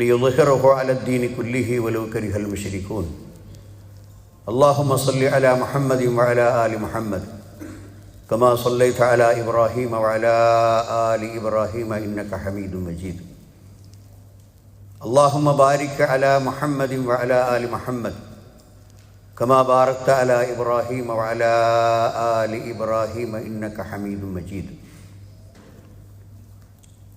ليظهره على الدين كله ولو كره المشركون. اللهم صل على محمد وعلى آل محمد كما صليت على إبراهيم وعلى آل إبراهيم إنك حميد مجيد. اللهم بارك على محمد وعلى آل محمد كما باركت على إبراهيم وعلى آل إبراهيم إنك حميد مجيد.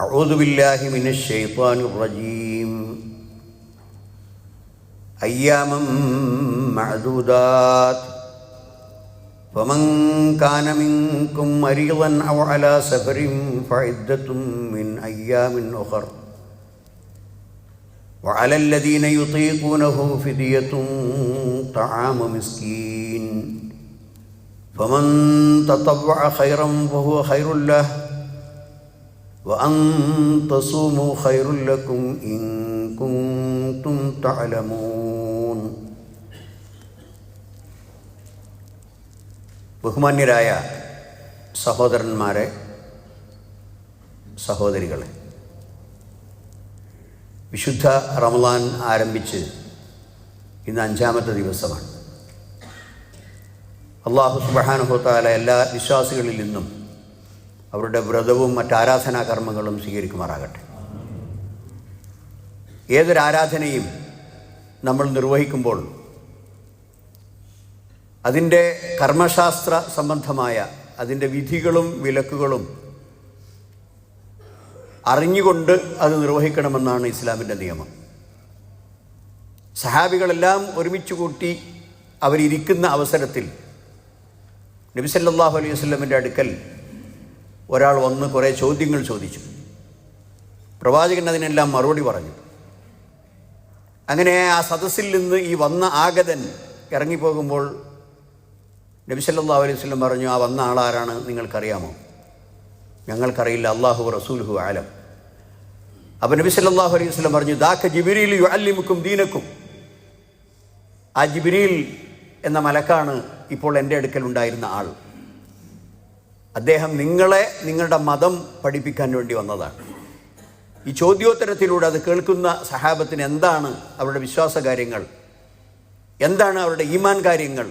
أعوذ بالله من الشيطان الرجيم. أياما معدودات. فمن كان منكم مريضا أو على سفر فعدة من أيام أخر. وعلى الذين يطيقونه فدية طعام مسكين. فمن تطوع خيرا فهو خير له. وأن تصوموا خير لكم إن كنتم تعلمون ബഹുമാന്യരായ സഹോദരന്മാരെ സഹോദരികളെ വിശുദ്ധ റമദാൻ ആരംഭിച്ച് ഇന്ന് അഞ്ചാമത്തെ ദിവസമാണ് അള്ളാഹു സുബാനുഹത്താല എല്ലാ വിശ്വാസികളിൽ നിന്നും അവരുടെ വ്രതവും മറ്റ് ആരാധനാ കർമ്മങ്ങളും സ്വീകരിക്കുമാറാകട്ടെ. ഏതൊരു ആരാധനയും നമ്മൾ നിർവഹിക്കുമ്പോൾ അതിന്റെ കർമ്മശാസ്ത്ര സംബന്ധമായ അതിന്റെ വിധികളും വിലക്കുകളും അറിഞ്ഞുകൊണ്ട് അത് നിർവഹിക്കണമെന്നാണ് ഇസ്ലാമിന്റെ നിയമം. സഹാബികളെല്ലാം ഒരുമിച്ച് കൂട്ടി അവരിയ്ക്കുന്ന അവസരത്തിൽ നബിസല്ലാഹു അലൈഹി വസ്ലമിന്റെ അടുക്കൽ ഒരാൾ വന്ന് കുറേ ചോദ്യങ്ങൾ ചോദിച്ചു. പ്രവാചകൻ അതിനെല്ലാം മറുപടി പറഞ്ഞു. അങ്ങനെ ആ സദസ്സിൽ നിന്ന് ഈ വന്ന ആഗതൻ ഇറങ്ങിപ്പോകുമ്പോൾ നബിസല്ലാ അലൈഹി വസ്ലം പറഞ്ഞു ആ വന്ന ആളാരാണ് നിങ്ങൾക്കറിയാമോ? ഞങ്ങൾക്കറിയില്ല. അള്ളാഹു റസൂൽഹു ആലം അപ്പം നബി സല്ലാഹു അലൈഹി വസ്ലം പറഞ്ഞു ദാഖ ജിബിരിയിൽ അല്ലിമുക്കും ദീനക്കും. ആ ജിബിരിയിൽ എന്ന മലക്കാണ് ഇപ്പോൾ എന്റെ അടുക്കൽ ഉണ്ടായിരുന്ന ആൾ. അദ്ദേഹം നിങ്ങളെ നിങ്ങളുടെ മതം പഠിപ്പിക്കാൻ വേണ്ടി വന്നതാണ്. ഈ ചോദ്യോത്തരത്തിലൂടെ അത് കേൾക്കുന്ന സഹാബത്തിന് എന്താണ് അവരുടെ വിശ്വാസ കാര്യങ്ങൾ? എന്താണ് അവരുടെ ഈമാൻ കാര്യങ്ങൾ?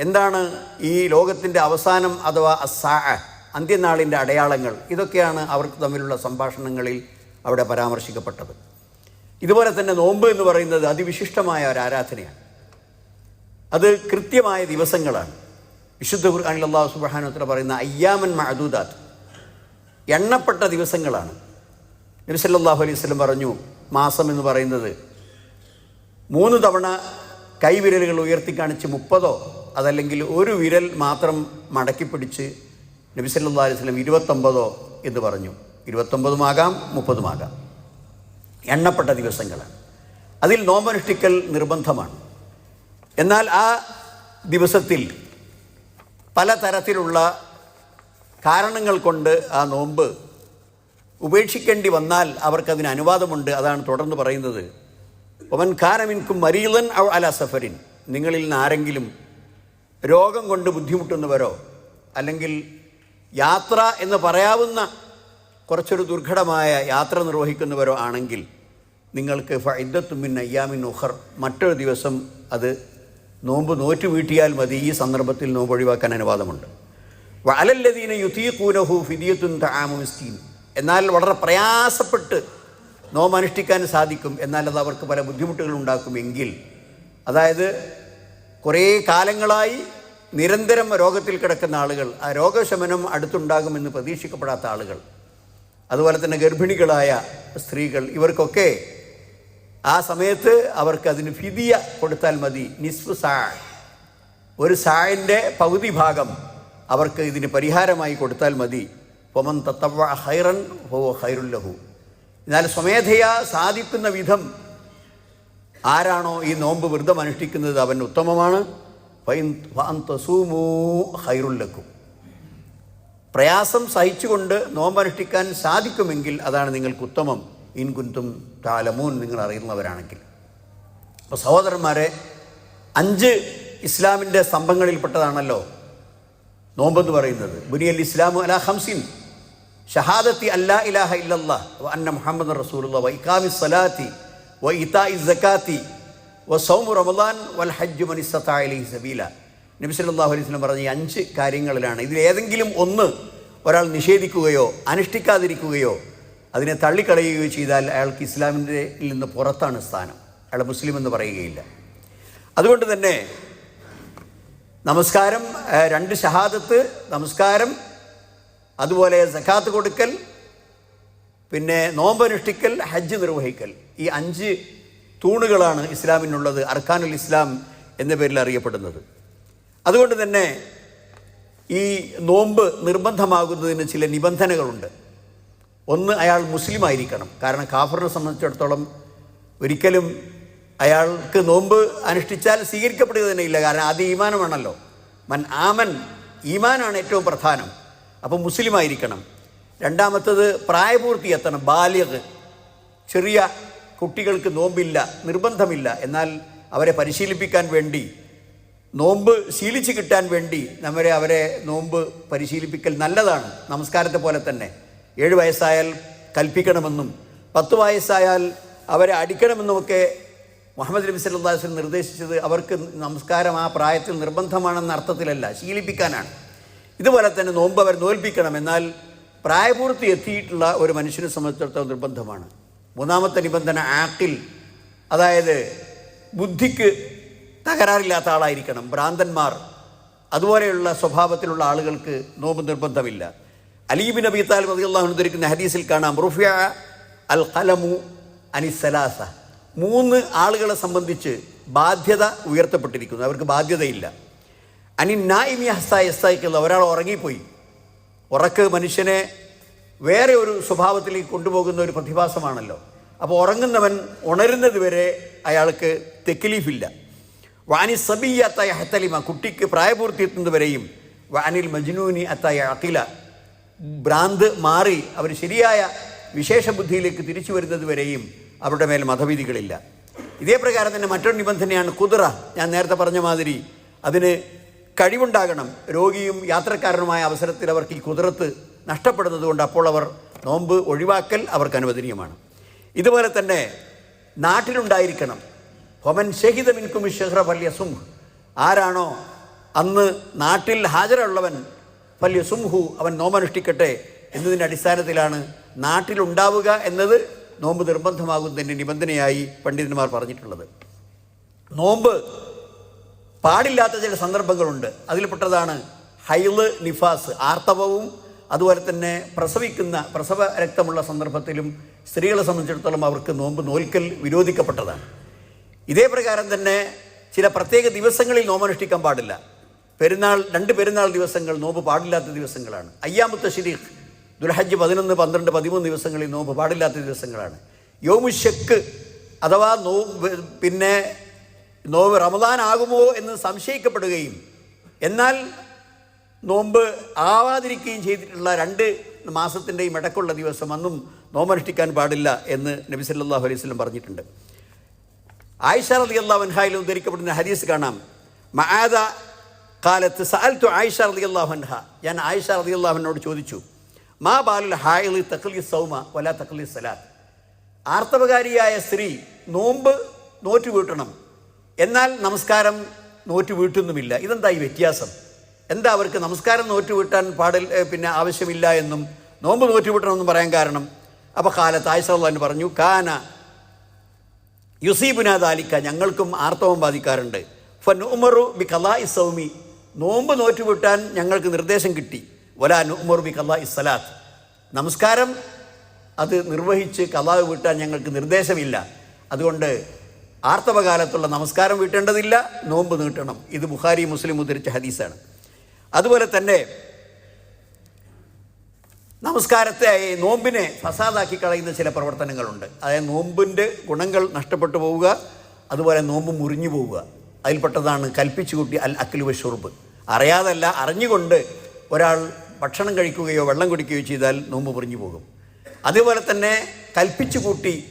എന്താണ് ഈ ലോകത്തിന്റെ അവസാനം അഥവാ അസാ അന്ത്യനാളിന്റെ അടയാളങ്ങൾ? ഇതൊക്കെയാണ് അവർക്ക് തമ്മിലുള്ള സംഭാഷണങ്ങളിൽ അവിടെ പരാമർശിക്കപ്പെട്ടത്. ഇതുപോലെ തന്നെ നോമ്പ് എന്ന് പറയുന്നത് അതിവിശിഷ്ടമായ ഒരു ആരാധനയാണ്. അത് കൃത്യമായ ദിവസങ്ങളാണ്. വിശുദ്ധ ഖുർആാനിൽ അള്ളാഹു സുബാനോത്ര പറയുന്ന അയ്യാമൻ മഅദൂദാത്ത്. എണ്ണപ്പെട്ട ദിവസങ്ങളാണ്. നബി സല്ലല്ലാഹു അലൈഹി സ്വലം പറഞ്ഞു മാസം എന്ന് പറയുന്നത് മൂന്ന് തവണ കൈവിരലുകൾ ഉയർത്തി കാണിച്ച് മുപ്പതോ അതല്ലെങ്കിൽ ഒരു വിരൽ മാത്രം മടക്കി പിടിച്ച് നബി സല്ലല്ലാഹു അലൈഹി സ്വലം ഇരുപത്തൊമ്പതോ എന്ന് പറഞ്ഞു. ഇരുപത്തൊമ്പതുമാകാം മുപ്പതുമാകാം എണ്ണപ്പെട്ട ദിവസങ്ങളാണ്. അതിൽ നോമ്പനുഷ്ഠിക്കൽ നിർബന്ധമാണ്. എന്നാൽ ആ ദിവസത്തിൽ പലതരത്തിലുള്ള കാരണങ്ങൾ കൊണ്ട് ആ നോമ്പ് ഉപേക്ഷിക്കേണ്ടി വന്നാൽ അവർക്കതിന് അനുവാദമുണ്ട് അതാണ് തുടർന്ന് പറയുന്നത്. ഒമൻ കാരമിൻകും മരീലൻ അല സഫരിൻ. നിങ്ങളിൽ നിന്ന് ആരെങ്കിലും രോഗം കൊണ്ട് ബുദ്ധിമുട്ടുന്നവരോ അല്ലെങ്കിൽ യാത്ര എന്ന് പറയാവുന്ന കുറച്ചൊരു ദുർഘടമായ യാത്ര നിർവഹിക്കുന്നവരോ ആണെങ്കിൽ നിങ്ങൾക്ക് ഫൈദത്തുമിൻ അയ്യാമിൻ ഉഹർ മറ്റൊരു ദിവസം അത് നോമ്പ് നോറ്റു വീട്ടിയാൽ മതി. ഈ സന്ദർഭത്തിൽ നോമ്പ് ഒഴിവാക്കാൻ അനുവാദമുണ്ട്. വലല്ലതീന യുതീഖൂനഹു ഫിദിയത്തുൻ തആമു മിസ്കീൻ. എന്നാൽ വളരെ പ്രയാസപ്പെട്ട് നോമ്പ് അനുഷ്ഠിക്കാൻ സാധിക്കും. എന്നാൽ അത് അവർക്ക് പല ബുദ്ധിമുട്ടുകൾ ഉണ്ടാക്കുമെങ്കിൽ അതായത് കുറേ കാലങ്ങളായി നിരന്തരം രോഗത്തിൽ കിടക്കുന്ന ആളുകൾ ആ രോഗശമനം അടുത്തുണ്ടാകുമെന്ന് പ്രതീക്ഷിക്കപ്പെടാത്ത ആളുകൾ അതുപോലെ തന്നെ ഗർഭിണികളായ സ്ത്രീകൾ ഇവർക്കൊക്കെ ആ സമയത്ത് അവർക്ക് അതിന് ഫിദിയ കൊടുത്താൽ മതി നിസ്ഫു സാ ഒരു സായന്റെ പകുതി ഭാഗം അവർക്ക് ഇതിന് പരിഹാരമായി കൊടുത്താൽ മതി. പൊമൻ തത്തവ ഹൈറൻ ഹോ ഹൈറുല്ലഹു എന്നാൽ സ്വമേധയാ സാധിക്കുന്ന വിധം ആരാണോ ഈ നോമ്പ് വ്രതം അനുഷ്ഠിക്കുന്നത് അവൻ ഉത്തമമാണ്. ഹൈറുല്ലക്കും പ്രയാസം സഹിച്ചുകൊണ്ട് നോമ്പ് അനുഷ്ഠിക്കാൻ സാധിക്കുമെങ്കിൽ അതാണ് നിങ്ങൾക്ക് ഉത്തമം. ഇൻകുന്തും താലമൂൻ നിങ്ങൾ അറിയുന്നവരാണെങ്കിൽ. അപ്പോൾ സഹോദരന്മാരെ അഞ്ച് ഇസ്ലാമിന്റെ സ്തംഭങ്ങളിൽപ്പെട്ടതാണല്ലോ നോമ്പെന്ന് പറയുന്നത്. ബുനിയൽ ഇസ്ലാമു അല ഹംസിൻ ഷഹാദത്തി അല്ലാ ഇലാഹ ഇല്ലല്ലാ അന്ന മുഹമ്മദ് റസൂലുള്ള വ സലാത്തി വ ഇതാഇ സക്കാത്തി വ സൗമു റമദാൻ വൽ ഹജ്ജു ഇലൈഹി സബീല. നബി സല്ലല്ലാഹു അലൈഹി വസല്ലം പറഞ്ഞ ഈ അഞ്ച് കാര്യങ്ങളിലാണ്. ഇതിൽ ഏതെങ്കിലും ഒന്ന് ഒരാൾ നിഷേധിക്കുകയോ അനുഷ്ഠിക്കാതിരിക്കുകയോ അതിനെ തള്ളിക്കളയുകയോ ചെയ്താൽ അയാൾക്ക് ഇസ്ലാമിന്റെ നിന്ന് പുറത്താണ് സ്ഥാനം. അയാൾ മുസ്ലിം എന്ന് പറയുകയില്ല. അതുകൊണ്ട് തന്നെ നമസ്കാരം രണ്ട് ഷഹാദത്ത് നമസ്കാരം അതുപോലെ സഖാത്ത് കൊടുക്കൽ പിന്നെ നോമ്പനുഷ്ഠിക്കൽ ഹജ്ജ് നിർവഹിക്കൽ. ഈ അഞ്ച് തൂണുകളാണ് ഇസ്ലാമിനുള്ളത് അർഖാനുൽ ഇസ്ലാം എന്ന പേരിൽ അറിയപ്പെടുന്നത്. അതുകൊണ്ട് തന്നെ ഈ നോമ്പ് നിർബന്ധമാകുന്നതിന് ചില നിബന്ധനകളുണ്ട്. ഒന്ന് അയാൾ മുസ്ലിം ആയിരിക്കണം. കാരണം കാഫറിനെ സംബന്ധിച്ചിടത്തോളം ഒരിക്കലും അയാൾക്ക് നോമ്പ് അനുഷ്ഠിച്ചാൽ സ്വീകരിക്കപ്പെടുക തന്നെ ഇല്ല. കാരണം ആദ്യം ഈമാനമാണല്ലോ മൻ ആമൻ ഈമാനാണ് ഏറ്റവും പ്രധാനം. അപ്പോൾ മുസ്ലിം ആയിരിക്കണം. രണ്ടാമത്തത് പ്രായപൂർത്തി എത്തണം. ബാല്യത് ചെറിയ കുട്ടികൾക്ക് നോമ്പില്ല നിർബന്ധമില്ല. എന്നാൽ അവരെ പരിശീലിപ്പിക്കാൻ വേണ്ടി നോമ്പ് ശീലിച്ച് കിട്ടാൻ വേണ്ടി നമ്മളെ അവരെ നോമ്പ് പരിശീലിപ്പിക്കൽ നല്ലതാണ്. നമസ്കാരത്തെ പോലെ തന്നെ. ഏഴ് വയസ്സായാൽ കൽപ്പിക്കണമെന്നും പത്ത് വയസ്സായാൽ അവരെ അടിക്കണമെന്നുമൊക്കെ മുഹമ്മദ് നബി വസല്ലം നിർദ്ദേശിച്ചത് അവർക്ക് നമസ്കാരം ആ പ്രായത്തിൽ നിർബന്ധമാണെന്ന അർത്ഥത്തിലല്ല ശീലിപ്പിക്കാനാണ്. ഇതുപോലെ തന്നെ നോമ്പ് അവർ നോൽപ്പിക്കണം എന്നാൽ പ്രായപൂർത്തി എത്തിയിട്ടുള്ള ഒരു മനുഷ്യനെ സംബന്ധിച്ചിടത്തോളം നിർബന്ധമാണ്. മൂന്നാമത്തെ നിബന്ധന ആക്കിൽ അതായത് ബുദ്ധിക്ക് തകരാറില്ലാത്ത ആളായിരിക്കണം ഭ്രാന്തന്മാർ. അതുപോലെയുള്ള സ്വഭാവത്തിലുള്ള ആളുകൾക്ക് നോമ്പ് നിർബന്ധമില്ല. അലീബിൻ നബി താലിബ് റളിയല്ലാഹു ധരിക്കുന്ന ഹദീസിൽ കാണാം റുഫിയ അൽ ഖലമു അനിസലാസ മൂന്ന് ആളുകളെ സംബന്ധിച്ച് ബാധ്യത ഉയർത്തപ്പെട്ടിരിക്കുന്നു. അവർക്ക് ബാധ്യതയില്ല. അനി നായിമി ഹസ്തായി ഹസ്തായിക്കുള്ള ഒരാൾ ഉറങ്ങിപ്പോയി. ഉറക്ക് മനുഷ്യനെ വേറെ ഒരു സ്വഭാവത്തിലേക്ക് കൊണ്ടുപോകുന്ന ഒരു പ്രതിഭാസമാണല്ലോ. അപ്പോൾ ഉറങ്ങുന്നവൻ ഉണരുന്നത് വരെ അയാൾക്ക് തെക്കിലീഫില്ല. വാനി സബിയ അത്തായ ഹത്തലിമ കുട്ടിക്ക് പ്രായപൂർത്തി എത്തുന്നതുവരെയും വാനിൽ മജ്നൂനി അത്തായ അഖില ഭ്രാന്ത് മാറി അവർ ശരിയായ വിശേഷ ബുദ്ധിയിലേക്ക് തിരിച്ചു വരുന്നത് വരെയും അവരുടെ മേൽ മതവിധികളില്ല ഇതേ പ്രകാരം തന്നെ മറ്റൊരു നിബന്ധനയാണ് കുതിറ. ഞാൻ നേരത്തെ പറഞ്ഞ മാതിരി അതിന് കഴിവുണ്ടാകണം. രോഗിയും യാത്രക്കാരനുമായ അവസരത്തിൽ അവർക്ക് ഈ കുതിരത്ത് നഷ്ടപ്പെടുന്നതുകൊണ്ട് അപ്പോൾ അവർ നോമ്പ് ഒഴിവാക്കൽ അവർക്ക് അനുവദനീയമാണ്. ഇതുപോലെ തന്നെ നാട്ടിലുണ്ടായിരിക്കണം. ഹൊമൻ ഷഹിദ മിൻകും ഷെഹ്റ ഫല്യ ആരാണോ അന്ന് നാട്ടിൽ ഹാജരുള്ളവൻ ഫല്യ സുംഹു അവൻ നോമനുഷ്ഠിക്കട്ടെ എന്നതിന്റെ അടിസ്ഥാനത്തിലാണ് നാട്ടിലുണ്ടാവുക എന്നത് നോമ്പ് നിർബന്ധമാകുന്നതിന്റെ നിബന്ധനയായി പണ്ഡിതന്മാർ പറഞ്ഞിട്ടുള്ളത്. നോമ്പ് പാടില്ലാത്ത ചില സന്ദർഭങ്ങളുണ്ട്. അതിൽപ്പെട്ടതാണ് ഹൈൽ നിഫാസ് ആർത്തവവും അതുപോലെ തന്നെ പ്രസവിക്കുന്ന പ്രസവ രക്തമുള്ള സന്ദർഭത്തിലും സ്ത്രീകളെ സംബന്ധിച്ചിടത്തോളം അവർക്ക് നോമ്പ് നോൽക്കൽ വിരോധിക്കപ്പെട്ടതാണ്. ഇതേ പ്രകാരം തന്നെ ചില പ്രത്യേക ദിവസങ്ങളിൽ നോമനുഷ്ഠിക്കാൻ പാടില്ല. പെരുന്നാൾ രണ്ട് പെരുന്നാൾ ദിവസങ്ങൾ നോമ്പ് പാടില്ലാത്ത ദിവസങ്ങളാണ്. അയ്യാമത്തെ ശരീഖ് ദുൽഹജ്ജ് പതിനൊന്ന് പന്ത്രണ്ട് പതിമൂന്ന് ദിവസങ്ങളിൽ നോമ്പ് പാടില്ലാത്ത ദിവസങ്ങളാണ്. യോമുഷക്ക് അഥവാ നോമ്പ് പിന്നെ നോമ്പ് റമദാൻ ആകുമോ എന്ന് സംശയിക്കപ്പെടുകയും എന്നാൽ നോമ്പ് ആവാതിരിക്കുകയും ചെയ്തിട്ടുള്ള രണ്ട് മാസത്തിന്റെയും ഇടക്കുള്ള ദിവസം അന്നും നോമ്പനുഷ്ഠിക്കാൻ പാടില്ല എന്ന് നബി സല്ലല്ലാഹു അലൈഹി വസല്ലം പറഞ്ഞിട്ടുണ്ട്. ആയിഷ റലി അള്ളാഹ് വൻഹായിൽ ഉദ്ധരിക്കപ്പെടുന്ന ഹദീസ് കാണാം. മആദ കാലത്ത് സഅൽത്തു ആയിഷ അലി അള്ളാഹു അൻഹ. ഞാൻ ആയിഷ അലി അള്ളാഹുവിനോട് ചോദിച്ചു മാ ബാലുൽ ഹായിലി തക്ലി സൗമ വല തക്ലി സലാത്ത്? ആർത്തവകാരിയായ സ്ത്രീ നോമ്പ് നോറ്റു വീട്ടണം. എന്നാൽ നമസ്കാരം നോറ്റു വീട്ടുന്നുമില്ല. ഇതെന്താ ഈ വ്യത്യാസം? എന്താ അവർക്ക് നമസ്കാരം നോറ്റു വീട്ടാൻ പാടിൽ പിന്നെ ആവശ്യമില്ല എന്നും നോമ്പ് നോറ്റു വീട്ടണമെന്നും പറയാൻ കാരണം? അപ്പോൾ കാലത്ത് ആയിഷ ആയിഷാൻ പറഞ്ഞു കാന യുസീബുന ദാലിക്ക. ഞങ്ങൾക്കും ആർത്തവം ബാധിക്കാറുണ്ട്. ഫൻ ഉമറു ബി കലാ ഇസൗമി നോമ്പ് നോറ്റുവിട്ടാൻ ഞങ്ങൾക്ക് നിർദ്ദേശം കിട്ടി. വലാ നുമർബി കല്ലാ കലാ ഇസ്സലാത്ത് നമസ്കാരം അത് നിർവഹിച്ച് കലാവ് വീട്ടാൻ ഞങ്ങൾക്ക് നിർദ്ദേശമില്ല. അതുകൊണ്ട് ആർത്തവകാലത്തുള്ള നമസ്കാരം വീട്ടേണ്ടതില്ല നോമ്പ് നീട്ടണം. ഇത് ബുഹാരി മുസ്ലിം ഉദ്ധരിച്ച ഹദീസാണ്. അതുപോലെ തന്നെ നമസ്കാരത്തെ നോമ്പിനെ ഫസാദാക്കി കളയുന്ന ചില പ്രവർത്തനങ്ങളുണ്ട്. അതായത് നോമ്പിന്റെ ഗുണങ്ങൾ നഷ്ടപ്പെട്ടു പോവുക അതുപോലെ നോമ്പ് മുറിഞ്ഞു പോവുക. അതിൽപ്പെട്ടതാണ് കൽപ്പിച്ചു കൂട്ടി അൽ അക്കിലുവ ഷുർബ്. അറിയാതല്ല അറിഞ്ഞുകൊണ്ട് ഒരാൾ ഭക്ഷണം കഴിക്കുകയോ വെള്ളം കുടിക്കുകയോ ചെയ്താൽ നോമ്പ് മുറിഞ്ഞു പോകും. അതുപോലെ തന്നെ കൽപ്പിച്ചു കൂട്ടി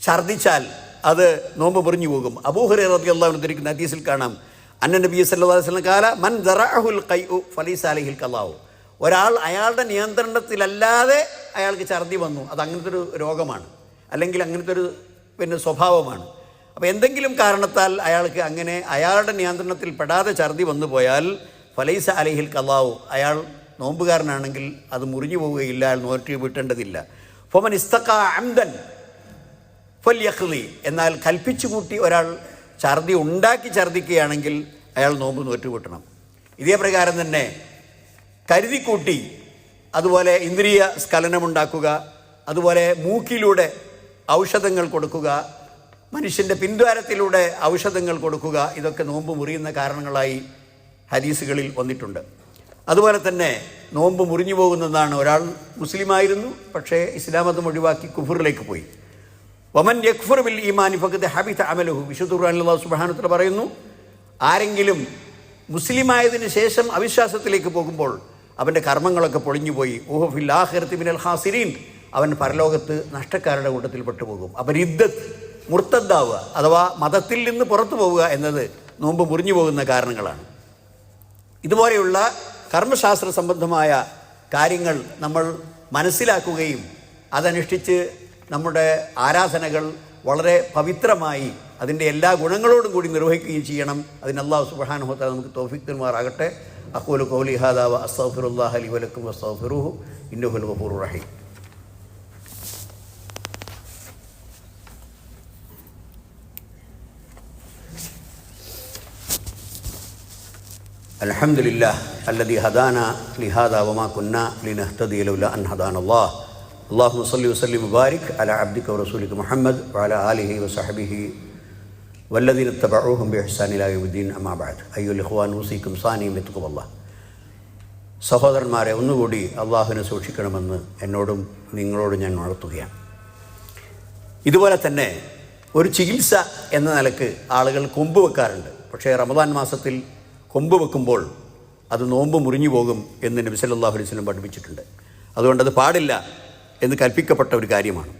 ഛർദിച്ചാൽ അത് നോമ്പ് മുറിഞ്ഞു പോകും. അബൂഹുറേ റബി അള്ളാഹു ഉദ്ധരിക്കുന്ന ഹദീസിൽ കാണാം അന്ന നബി സല്ലാ മൻ ദറാഹുൽ ഖൈഉ ഫലീസ് അലഹിൽ കലാവു ഒരാൾ അയാളുടെ നിയന്ത്രണത്തിലല്ലാതെ അയാൾക്ക് ഛർദി വന്നു. അത് അങ്ങനത്തെ ഒരു രോഗമാണ്. അല്ലെങ്കിൽ അങ്ങനത്തെ ഒരു പിന്നെ സ്വഭാവമാണ്. അപ്പോൾ എന്തെങ്കിലും കാരണത്താൽ അയാൾക്ക് അങ്ങനെ അയാളുടെ നിയന്ത്രണത്തിൽ പെടാതെ ഛർദി വന്നു പോയാൽ ഫലൈസ അലഹിൽ കലാവു. അയാൾ നോമ്പുകാരനാണെങ്കിൽ അത് മുറിഞ്ഞു പോവുകയില്ല അയാൾ നോറ്റി വീട്ടേണ്ടതില്ല. ഫൊമൻ ഇസ്തക്ക അംദൻ ഫല്യഖ്ലി എന്നാൽ കൽപ്പിച്ചു കൂട്ടി ഒരാൾ ഛർദി ഉണ്ടാക്കി ഛർദിക്കുകയാണെങ്കിൽ അയാൾ നോമ്പ് നോറ്റുകൂട്ടണം ഇതേ പ്രകാരം തന്നെ കരുതിക്കൂട്ടി അതുപോലെ ഇന്ദ്രിയ സ്ഖലനമുണ്ടാക്കുക അതുപോലെ മൂക്കിലൂടെ ഔഷധങ്ങൾ കൊടുക്കുക മനുഷ്യന്റെ പിൻദ്വാരത്തിലൂടെ ഔഷധങ്ങൾ കൊടുക്കുക ഇതൊക്കെ നോമ്പ് മുറിയുന്ന കാരണങ്ങളായി ഹദീസുകളിൽ വന്നിട്ടുണ്ട്. അതുപോലെ തന്നെ നോമ്പ് മുറിഞ്ഞു പോകുന്നതാണ്. ഒരാൾ മുസ്ലിമായിരുന്നു പക്ഷേ ഇസ്ലാമതം ഒഴിവാക്കി കുഫറിലേക്ക് പോയി. വമൻ യക്ഫുർ ബിൽ ഈമാനി ഫഖദ് ഹബിത അമലുഹു. വിശുദ്ധ ഖുർആൻ സുബാനത്തിൽ പറയുന്നു ആരെങ്കിലും മുസ്ലിമായതിനു ശേഷം അവിശ്വാസത്തിലേക്ക് പോകുമ്പോൾ അവന്റെ കർമ്മങ്ങളൊക്കെ പൊളിഞ്ഞുപോയി. ഓഹോ ഫിൽ ആഖിറത്തി മിനൽ ഹാസിരീൻ അവൻ പരലോകത്ത് നഷ്ടക്കാരുടെ കൂട്ടത്തിൽ പെട്ടുപോകും. അപ്പം ഇദ്ദത്ത് മുർത്തദ്ദാവുക അഥവാ മതത്തിൽ നിന്ന് പുറത്തു പോവുക എന്നത് നോമ്പ് മുറിഞ്ഞു പോകുന്ന കാരണങ്ങളാണ്. ഇതുപോലെയുള്ള കർമ്മശാസ്ത്ര സംബന്ധമായ കാര്യങ്ങൾ നമ്മൾ മനസ്സിലാക്കുകയും അതനുഷ്ഠിച്ച് നമ്മുടെ ആരാധനകൾ വളരെ പവിത്രമായി അതിന്റെ എല്ലാ ഗുണങ്ങളോടും കൂടി നിർവഹിക്കുകയും ചെയ്യണം. അതിന് അള്ളാഹു സുബാനുഹത്ത നമുക്ക് തോഫിക് തരുമാറാകട്ടെ. അക്കൂൽ കോലി ഹാദാവ അസ്തഫിറുല്ലാഹ് അലി വലക്കും അസ്തഫിറുഹു ഇന്നുഹുൽ ഗഫൂർ റഹീം. الحمد لله الذي هدانا لهذا وما كنا لنهتدي لولا أن هدانا الله اللهم صل وسلم وبارك على عبدك ورسولك محمد وعلى آله وصحبه والذين اتبعوهم بإحسان إلى يوم الدين أما بعد أيها الإخوان نوصيكم صاني എത്തുക്കും الله സഹോദരന്മാരെ ഒന്നുകൂടി അള്ളാഹുവിനെ സൂക്ഷിക്കണമെന്ന് എന്നോടും നിങ്ങളോടും ഞാൻ ഉണർത്തുകയാണ് ഇതുപോലെ തന്നെ ഒരു ചികിത്സ എന്ന നിലയ്ക്ക് ആളുകൾ കൊമ്പ് വെക്കാറുണ്ട് പക്ഷേ റമദാൻ മാസത്തിൽ കൊമ്പ് വെക്കുമ്പോൾ അത് നോമ്പ് മുറിഞ്ഞു പോകും എന്ന് നബി സല്ലല്ലാഹു അലൈഹി വസല്ലം പഠിപ്പിച്ചിട്ടുണ്ട്. അതുകൊണ്ട് അത് പാടില്ല എന്ന് കൽപ്പിക്കപ്പെട്ട ഒരു കാര്യമാണ്.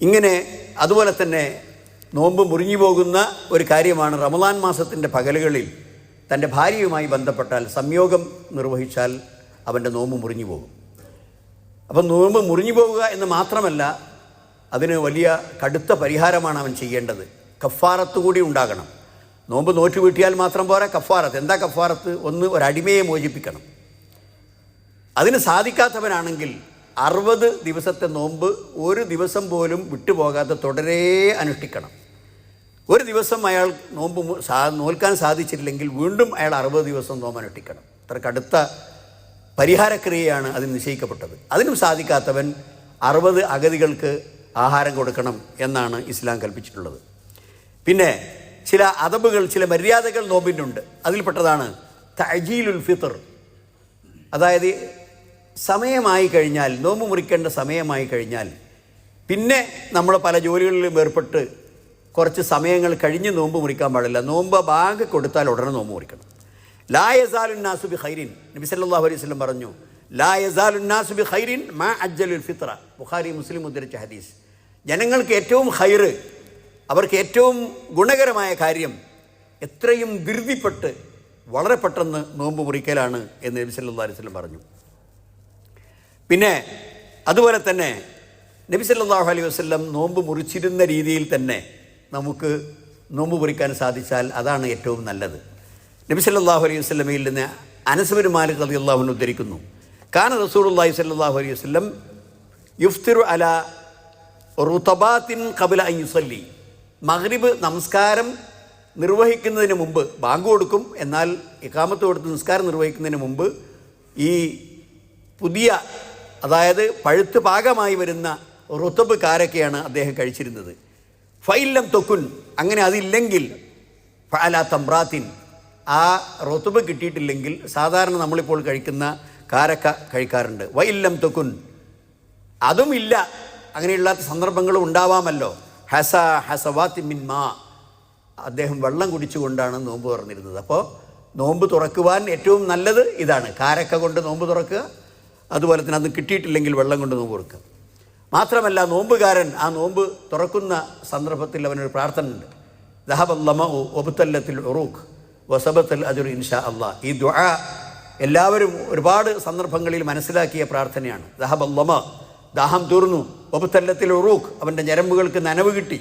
ഇങ്ങനെ അതുപോലെ തന്നെ നോമ്പ് മുറിഞ്ഞു പോകുന്ന ഒരു കാര്യമാണ് റമദാൻ മാസത്തിന്റെ പകലുകളിൽ തന്റെ ഭാര്യയുമായി ബന്ധപ്പെട്ടാൽ സംയോഗം നിർവഹിച്ചാൽ അവന്റെ നോമ്പ് മുറിഞ്ഞു പോകും. അപ്പം നോമ്പ് മുറിഞ്ഞു പോവുക എന്ന് മാത്രമല്ല അതിന് വലിയ കടുത്ത പരിഹാരമാണ് അവൻ ചെയ്യേണ്ടത്. കഫാറത്ത് കൂടി ഉണ്ടാകണം. നോമ്പ് നോറ്റ് വീട്ടിയാൽ മാത്രം പോരാ കഫാറത്ത്. എന്താ കഫാറത്ത്? ഒന്ന് ഒരടിമയെ മോചിപ്പിക്കണം. അതിന് സാധിക്കാത്തവനാണെങ്കിൽ അറുപത് ദിവസത്തെ നോമ്പ് ഒരു ദിവസം പോലും വിട്ടുപോകാതെ തുടരെ അനുഷ്ഠിക്കണം. ഒരു ദിവസം അയാൾ നോമ്പ് സാ നോൽക്കാൻ സാധിച്ചില്ലെങ്കിൽ വീണ്ടും അയാൾ അറുപത് ദിവസം നോമ്പ് അനുഷ്ഠിക്കണം. അത്ര കടുത്ത പരിഹാരക്രിയയാണ് അതിന് നിശ്ചയിക്കപ്പെട്ടത്. അതിനും സാധിക്കാത്തവൻ അറുപത് അഗതികൾക്ക് ആഹാരം കൊടുക്കണം എന്നാണ് ഇസ്ലാം കൽപ്പിച്ചിട്ടുള്ളത്. പിന്നെ ചില അതബുകൾ ചില മര്യാദകൾ നോമ്പിനുണ്ട്. അതിൽപ്പെട്ടതാണ് തജീലുൽ ഫിത്തർ അതായത് സമയമായി കഴിഞ്ഞാൽ നോമ്പ് മുറിക്കേണ്ട സമയമായി കഴിഞ്ഞാൽ പിന്നെ നമ്മൾ പല ജോലികളിലും ഏർപ്പെട്ട് കുറച്ച് സമയങ്ങൾ കഴിഞ്ഞ് നോമ്പ് മുറിക്കാൻ പാടില്ല. നോമ്പ് ബാങ്ക് കൊടുത്താൽ ഉടനെ നോമ്പ് മുറിക്കണം. ലാ നാസുബി ഖൈരിൻ. നബി സല്ലല്ലാഹു അലൈഹി വസല്ലം പറഞ്ഞു ലാ നാസുബി ഖൈരിൻ മാ അജ്ജലുൽ ഫിത്ര ബുഖാരി മുസ്ലിം ഉദ്ധരിച്ച ഹദീസ്. ജനങ്ങൾക്ക് ഏറ്റവും ഹൈറ് അവർക്ക് ഏറ്റവും ഗുണകരമായ കാര്യം എത്രയും ധൃതിപ്പെട്ട് വളരെ പെട്ടെന്ന് നോമ്പ് മുറിക്കലാണ് എന്ന് നബി സല്ലല്ലാഹു അലൈഹി വസല്ലം പറഞ്ഞു. പിന്നെ അതുപോലെ തന്നെ നബി സല്ലാഹു അലൈഹി വസല്ലം നോമ്പ് മുറിച്ചിരുന്ന രീതിയിൽ തന്നെ നമുക്ക് നോമ്പ് മുറിക്കാൻ സാധിച്ചാൽ അതാണ് ഏറ്റവും നല്ലത്. നബി സല്ലാഹു അലൈഹി വസ്ലമയിൽ നിന്ന് അനസുബിൻ മാലിക് അലി അൻഹു ഉദ്ധരിക്കുന്നു. കാന റസൂലുള്ളാഹി സല്ലല്ലാഹു അലൈഹി വസ്ലം യുഫ്തിർ അല റുതബാത്തിൻ കബില അയ്യുസല്ലി മഗ്രിബ് നമസ്കാരം നിർവഹിക്കുന്നതിന് മുമ്പ് ബാങ്ക് കൊടുക്കും. എന്നാൽ ഇക്കാമത്ത് കൊടുത്ത് നിസ്കാരം നിർവഹിക്കുന്നതിന് മുമ്പ് ഈ പുതിയ അതായത് പഴുത്ത് പാകമായി വരുന്ന റുത്തബ് കാരൊക്കെയാണ് അദ്ദേഹം കഴിച്ചിരുന്നത്. ഫൈലം തൊക്കുൻ അങ്ങനെ അതില്ലെങ്കിൽ ഫഅല തമ്പ്രാത്തിൻ ആ റൊത്തുബ് കിട്ടിയിട്ടില്ലെങ്കിൽ സാധാരണ നമ്മളിപ്പോൾ കഴിക്കുന്ന കാരക്ക കഴിക്കാറുണ്ട്. വൈല്ലം തൊക്കുൻ അതുമില്ല അങ്ങനെയുള്ള സന്ദർഭങ്ങളും ഉണ്ടാവാമല്ലോ. ഹസ ഹസവാത്തി മിൻ മാ. അദ്ദേഹം വെള്ളം കുടിച്ചുകൊണ്ടാണ് നോമ്പ് തുറന്നിരുന്നത്. അപ്പോൾ നോമ്പ് തുറക്കുവാൻ ഏറ്റവും നല്ലത് ഇതാണ്. കാരക്ക കൊണ്ട് നോമ്പ് തുറക്കുക അതുപോലെ തന്നെ അത് കിട്ടിയിട്ടില്ലെങ്കിൽ വെള്ളം കൊണ്ട് നോമ്പ് തുറക്കുക. മാത്രമല്ല നോമ്പുകാരൻ ആ നോമ്പ് തുറക്കുന്ന സന്ദർഭത്തിൽ അവനൊരു പ്രാർത്ഥന ഉണ്ട് ദഹബല്ലമ ഒബുത്തല്ലത്തിൽ ഉറൂഖ് വസബത്തൽ അജുർ ഇൻഷാ അള്ളാ ഈ ദുആ എല്ലാവരും ഒരുപാട് സന്ദർഭങ്ങളിൽ മനസ്സിലാക്കിയ പ്രാർത്ഥനയാണ്. ദഹബല്ലമ ദാഹം തീർന്നു. ഒബുത്തല്ലത്തിൽ ഉറൂഖ് അവന്റെ ഞരമ്പുകൾക്ക് നനവ് കിട്ടി.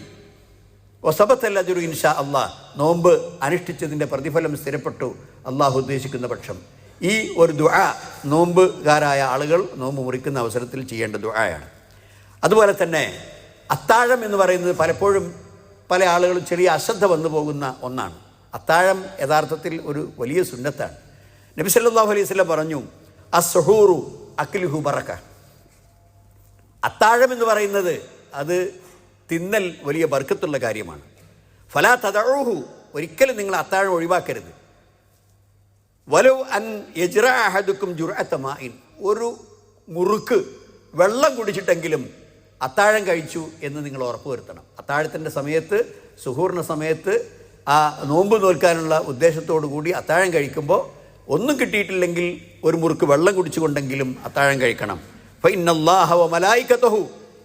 ഒസബത്തല്ലജുരു ഇൻഷാ അള്ളാഹ് നോമ്പ് അനുഷ്ഠിച്ചതിന്റെ പ്രതിഫലം സ്ഥിരപ്പെട്ടു അള്ളാഹു ഉദ്ദേശിക്കുന്ന പക്ഷം. ഈ ഒരു ദുആ നോമ്പുകാരായ ആളുകൾ നോമ്പ് മുറിക്കുന്ന അവസരത്തിൽ ചെയ്യേണ്ട ദുആയാണ്. അതുപോലെ തന്നെ അത്താഴം എന്ന് പറയുന്നത് പലപ്പോഴും പല ആളുകളും ചെറിയ അശ്രദ്ധ വന്നു പോകുന്ന ഒന്നാണ്. അത്താഴം യഥാർത്ഥത്തിൽ ഒരു വലിയ സുന്നത്താണ്. നബി സല്ലല്ലാഹു അലൈഹി വസല്ലം പറഞ്ഞു അസ്ഹൂറു അഖിലുഹു ബറക്ക അത്താഴം എന്ന് പറയുന്നത് അത് തിന്നൽ വലിയ ബർക്കത്തുള്ള കാര്യമാണ്. ഫലാ തദഊഹു ഒരിക്കലും നിങ്ങൾ അത്താഴം ഒഴിവാക്കരുത്. വലു അൻ യജ്റ അഹദുക്കും ജുർഅത്തമായിൻ ഒരു മുറുക്ക് വെള്ളം കുടിച്ചിട്ടെങ്കിലും അത്താഴം കഴിച്ചു എന്ന് നിങ്ങൾ ഉറപ്പ് വരുത്തണം. അത്താഴത്തിന്റെ സമയത്ത് സുഹൂറിന്റെ സമയത്ത് ആ നോമ്പ് നോൽക്കാനുള്ള ഉദ്ദേശത്തോടു കൂടി അത്താഴം കഴിക്കുമ്പോൾ ഒന്നും കിട്ടിയിട്ടില്ലെങ്കിൽ ഒരു മുറുക്ക് വെള്ളം കുടിച്ചുകൊണ്ടെങ്കിലും അത്താഴം കഴിക്കണം.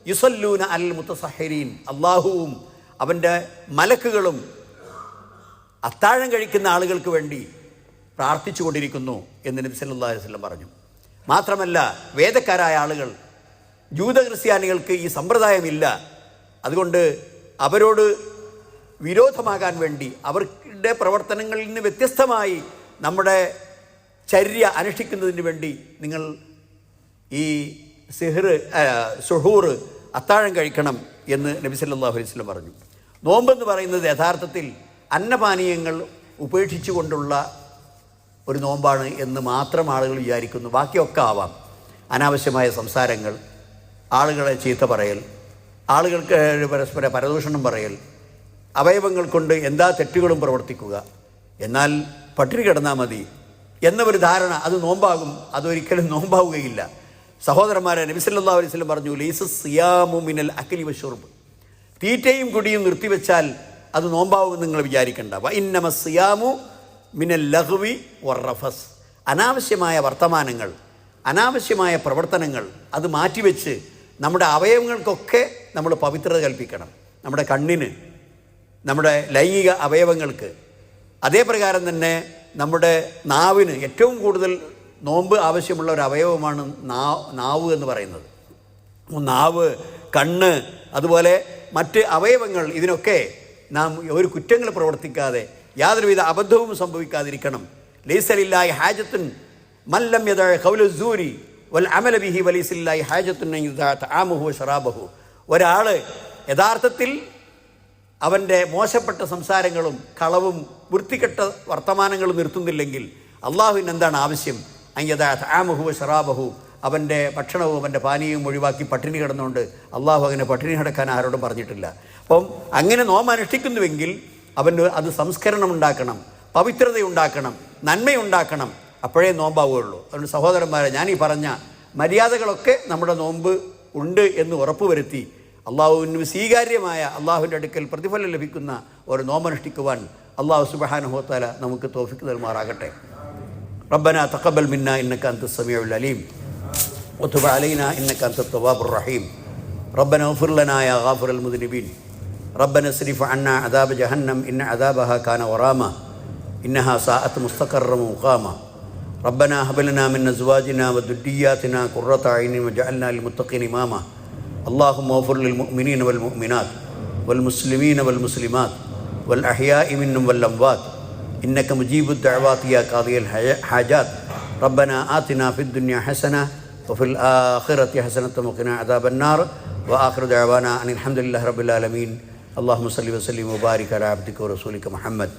യുസല്ലൂന അൽ അള്ളാഹുവും അവന്റെ മലക്കുകളും അത്താഴം കഴിക്കുന്ന ആളുകൾക്ക് വേണ്ടി പ്രാർത്ഥിച്ചു കൊണ്ടിരിക്കുന്നു എന്ന് നബി അലൈഹി വസ്ലം പറഞ്ഞു. മാത്രമല്ല വേദക്കാരായ ആളുകൾ ജൂത ക്രിസ്ത്യാനികൾക്ക് ഈ സമ്പ്രദായമില്ല. അതുകൊണ്ട് അവരോട് വിരോധമാകാൻ വേണ്ടി അവരുടെ പ്രവർത്തനങ്ങളിൽ നിന്ന് വ്യത്യസ്തമായി നമ്മുടെ ചര്യ അനുഷ്ഠിക്കുന്നതിന് വേണ്ടി നിങ്ങൾ ഈ സിഹർ സുഹൂർ അത്താഴം കഴിക്കണം എന്ന് നബി സല്ലാഹു അലൈഹി പറഞ്ഞു. നോമ്പെന്ന് പറയുന്നത് യഥാർത്ഥത്തിൽ അന്നപാനീയങ്ങൾ ഉപേക്ഷിച്ചുകൊണ്ടുള്ള ഒരു നോമ്പാണ് എന്ന് മാത്രം ആളുകൾ വിചാരിക്കുന്നു. ബാക്കിയൊക്കെ ആവാം. അനാവശ്യമായ സംസാരങ്ങൾ ആളുകളെ ചീത്ത പറയൽ ആളുകൾക്ക് പരസ്പര പരദൂഷണം പറയൽ അവയവങ്ങൾ കൊണ്ട് എന്താ തെറ്റുകളും പ്രവർത്തിക്കുക. എന്നാൽ പട്ടിണി കിടന്നാൽ മതി. എന്ന ഒരു ധാരണ അത് നോമ്പാകും. അതൊരിക്കലും നോമ്പാവുകയില്ല. സഹോദരന്മാരെ നബിസല്ലാ അലൈഹി സ്വലം പറഞ്ഞു ലൈസ സിയാമു മിനൽ അക്കലി വഷുർബ് തീറ്റയും കുടിയും നിർത്തിവെച്ചാൽ അത് നോമ്പാവുമെന്ന് നിങ്ങൾ വിചാരിക്കേണ്ട. വ ഇന്നമ സിയാമു മിനൽ ലഹ്വി വറഫസ് അനാവശ്യമായ വർത്തമാനങ്ങൾ അനാവശ്യമായ പ്രവർത്തനങ്ങൾ അത് മാറ്റിവെച്ച് നമ്മുടെ അവയവങ്ങൾക്കൊക്കെ നമ്മൾ പവിത്രത കൽപ്പിക്കണം. നമ്മുടെ കണ്ണിന് നമ്മുടെ ലൈംഗിക അവയവങ്ങൾക്ക്. അതേപ്രകാരം തന്നെ നമ്മുടെ നാവിന് ഏറ്റവും കൂടുതൽ നോമ്പ് ആവശ്യമുള്ള ഒരു അവയവമാണ് നാ നാവ് എന്ന് പറയുന്നത്. നാവ് കണ്ണ് അതുപോലെ മറ്റ് അവയവങ്ങൾ ഇതിനൊക്കെ നാം ഒരു കുറ്റങ്ങൾ പ്രവർത്തിക്കാതെ യാതൊരുവിധ അബദ്ധവും സംഭവിക്കാതിരിക്കണം. ലൈസലില്ലായി ഹാജത്തുൻ മല്ലം യദ കൗലുസൂരി വൽ അമലബിഹി വലീസില്ലായി ഹാജത്തുൻ ആമുഹു ഷറാബഹു ഒരാൾ യഥാർത്ഥത്തിൽ അവന്റെ മോശപ്പെട്ട സംസാരങ്ങളും കളവും വൃത്തികെട്ട വർത്തമാനങ്ങളും നിർത്തുന്നില്ലെങ്കിൽ അള്ളാഹുവിന് എന്താണ് ആവശ്യം? അയ്യദാത്ത് ആമുഹു ഷറാബഹു അവന്റെ ഭക്ഷണവും അവന്റെ പാനീയവും ഒഴിവാക്കി പട്ടിണി കിടന്നുകൊണ്ട് അള്ളാഹു അങ്ങനെ പട്ടിണി കിടക്കാൻ ആരോടും പറഞ്ഞിട്ടില്ല. അപ്പം അങ്ങനെ നോമ അനുഷ്ഠിക്കുന്നുവെങ്കിൽ അവന് അത് സംസ്കരണം ഉണ്ടാക്കണം പവിത്രത ഉണ്ടാക്കണം നന്മയുണ്ടാക്കണം അപ്പോഴേ നോമ്പാവുകയുള്ളൂ. അതുകൊണ്ട് സഹോദരന്മാരെ ഞാൻ ഈ പറഞ്ഞ മര്യാദകളൊക്കെ നമ്മുടെ നോമ്പ് ഉണ്ട് എന്ന് ഉറപ്പുവരുത്തി അള്ളാഹുവിന് സ്വീകാര്യമായ അള്ളാഹുവിന്റെ അടുക്കൽ പ്രതിഫലം ലഭിക്കുന്ന ഒരു നോമനുഷ്ഠിക്കുവാൻ അള്ളാഹു സുബഹാനുഹോത്താല നമുക്ക് തോഫിക്ക് നൽകുമാറാകട്ടെ. ربنا تقبل منا إنك أنت السميع العليم. وتب علينا إنك أنت التواب الرحيم. ربنا اغفر لنا يا غافر المذنبين. ربنا اصرف عنا عذاب جهنم إن عذابها كان غراما إنها ساءت مستقرا ومقاما ربنا هب لنا من أزواجنا وذرياتنا قرة عين وجعلنا للمتقين إماما. اللهم اغفر للمؤمنين والمؤمنات والمسلمين والمسلمات والأحياء منهم والأموات إنك مجيب الدعوات يا قاضي الحاجات. ربنا آتنا في الدنيا حسنة وفي الآخرة حسنة وقنا عذاب النار. وآخر دعوانا أن الحمد لله رب العالمين. اللهم صل وسلم وبارك على عبدك ورسولك محمد.